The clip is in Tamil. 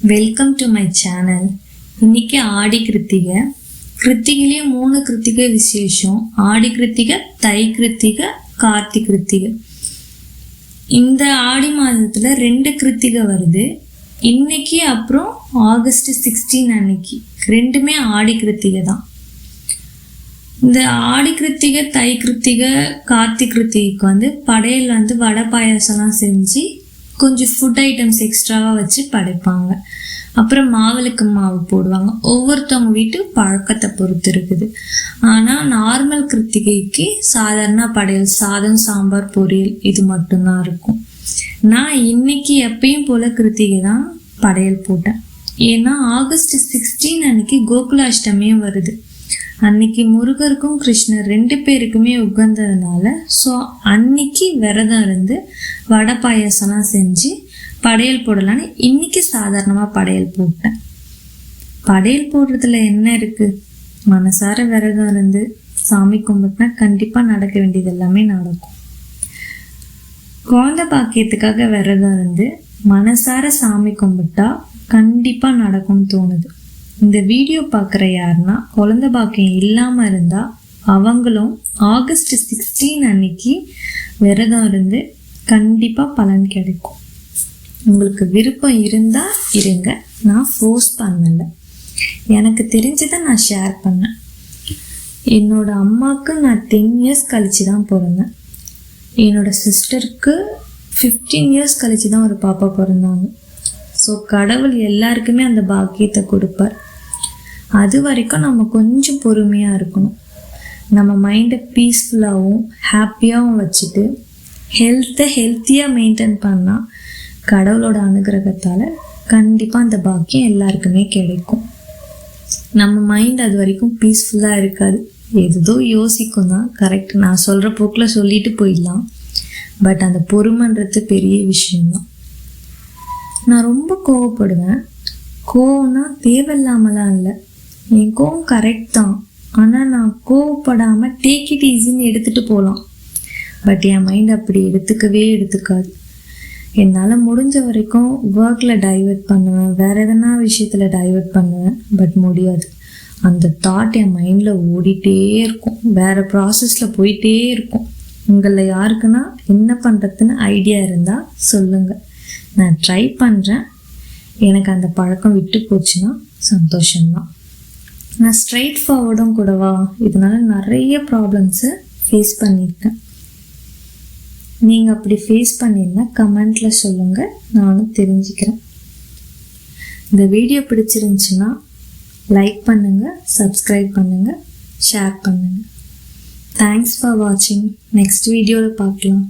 வெல்கம் டு மை சேனல் இன்னைக்கு ஆடி கிருத்திகை. கிருத்திகைலேயே மூணு கிருத்திகை விசேஷம். ஆடி கிருத்திகை தை கிருத்திகை கார்த்தி கிருத்திகை. இந்த ஆடி மாதத்துல ரெண்டு கிருத்திகை வருது. இன்னைக்கு அப்புறம் ஆகஸ்ட் சிக்ஸ்டீன் அன்னைக்கு. ரெண்டுமே ஆடி கிருத்திகை தான். இந்த ஆடி கிருத்திகை தை கிருத்திகை கார்த்தி கிருத்திகைக்கு வந்து படையல் வந்து வடை பாயாசம்லாம் செஞ்சு கொஞ்சம் ஃபுட் ஐட்டம்ஸ் எக்ஸ்ட்ராவாக வச்சு படைப்பாங்க. அப்புறம் மாவிளக்கு மாவு போடுவாங்க. ஒவ்வொருத்தவங்க வீட்டு பழக்கத்தை பொறுத்து இருக்குது. ஆனால் நார்மல் கிருத்திகைக்கு சாதாரண படையல் சாதம் சாம்பார் பொரியல் இது மட்டும்தான் இருக்கும். நான் இன்னைக்கு எப்பயும் போல கிருத்திகை தான் படையல் போட்டேன். ஏன்னா ஆகஸ்ட் சிக்ஸ்டீன் அன்னைக்கு கோகுலாஷ்டமியும் வருது. அன்னைக்கு முருகருக்கும் கிருஷ்ணர் ரெண்டு பேருக்குமே உகந்ததுனால ஸோ அன்னைக்கு விரதம் இருந்து வடை பாயாசம்லாம் செஞ்சு படையல் போடலான்னு இன்னைக்கு சாதாரணமாக படையல் போட்டேன். படையல் போடுறதுல என்ன இருக்குது மனசார விரதம் இருந்து சாமி கும்பிட்டுனா கண்டிப்பாக நடக்க வேண்டியது எல்லாமே நடக்கும். குழந்தை பாக்கியத்துக்காக விரதம் இருந்து மனசார சாமி கும்பிட்டா கண்டிப்பாக நடக்கும்னு தோணுது. இந்த வீடியோ பார்க்குற யாருன்னா குழந்தை பாக்கியம் இல்லாமல் இருந்தால் அவங்களும் ஆகஸ்ட் சிக்ஸ்டீன் அன்னைக்கு விரதம் இருந்து கண்டிப்பாக பலன் கிடைக்கும். உங்களுக்கு விருப்பம் இருந்தால் இருங்க. நான் ஃபோர்ஸ் பண்ணலை. எனக்கு தெரிஞ்சதை நான் ஷேர் பண்ணேன். என்னோட அம்மாவுக்கு நான் டென் இயர்ஸ் கழித்து தான் பிறந்தேன். என்னோட சிஸ்டருக்கு ஃபிஃப்டீன் இயர்ஸ் கழித்து தான் ஒரு பாப்பா பிறந்தாங்க. ஸோ கடவுள் எல்லாருக்குமே அந்த பாக்கியத்தை கொடுப்பார். அது வரைக்கும் நம்ம கொஞ்சம் பொறுமையாக இருக்கணும். நம்ம மைண்டை பீஸ்ஃபுல்லாகவும் ஹாப்பியாகவும் வச்சுட்டு ஹெல்த்தை ஹெல்த்தியாக மெயின்டைன் பண்ணால் கடவுளோட அனுகிரகத்தால் கண்டிப்பாக அந்த பாக்கியம் எல்லாருக்குமே கிடைக்கும். நம்ம மைண்ட் அது வரைக்கும் பீஸ்ஃபுல்லாக இருக்காது. ஏதோ யோசிக்கும் தான். கரெக்ட் நான் சொல்கிற போக்கில் சொல்லிட்டு போயிடலாம். பட் அந்த பொறுமைன்றது பெரிய விஷயம்தான் நான் ரொம்ப கோவப்படுவேன். கோவம்னா தேவையில்லாமலாம் இல்லை. என் கோவம் கரெக்ட் தான். ஆனால் நான் கோவப்படாமல் டேக் இட் ஈஸின்னு எடுத்துகிட்டு போகலாம் பட் என் மைண்ட் அப்படி எடுத்துக்கவே எடுத்துக்காது. என்னால் முடிஞ்ச வரைக்கும் ஒர்க்கில் டைவெர்ட் பண்ணுவேன். வேறு எதனா விஷயத்தில் டைவெர்ட் பண்ணுவேன். பட் முடியாது. அந்த தாட் என் மைண்டில் ஓடிட்டே இருக்கும். வேறு ப்ராசஸில் போயிட்டே இருக்கும். உங்களில் யாருக்குன்னா என்ன பண்ணுறதுன்னு ஐடியா இருந்தால் சொல்லுங்கள் நான் ட்ரை பண்ணுறேன் எனக்கு அந்த பழக்கம் விட்டு போச்சுன்னா சந்தோஷம்தான். நான் ஸ்ட்ரைட் ஃபார்வர்டும் கூடவா? இதனால் நிறைய ப்ராப்ளம்ஸை ஃபேஸ் பண்ணியிருக்கேன். நீங்கள் அப்படி ஃபேஸ் பண்ணியிருந்தால் கமெண்ட்டில் சொல்லுங்கள் நானும் தெரிஞ்சுக்கிறேன். இந்த வீடியோ பிடிச்சிருந்துச்சுன்னா லைக் பண்ணுங்கள் சப்ஸ்கிரைப் பண்ணுங்கள் ஷேர் பண்ணுங்கள் தேங்க்ஸ் ஃபார் வாட்சிங் நெக்ஸ்ட் வீடியோவில் பார்க்கலாம்.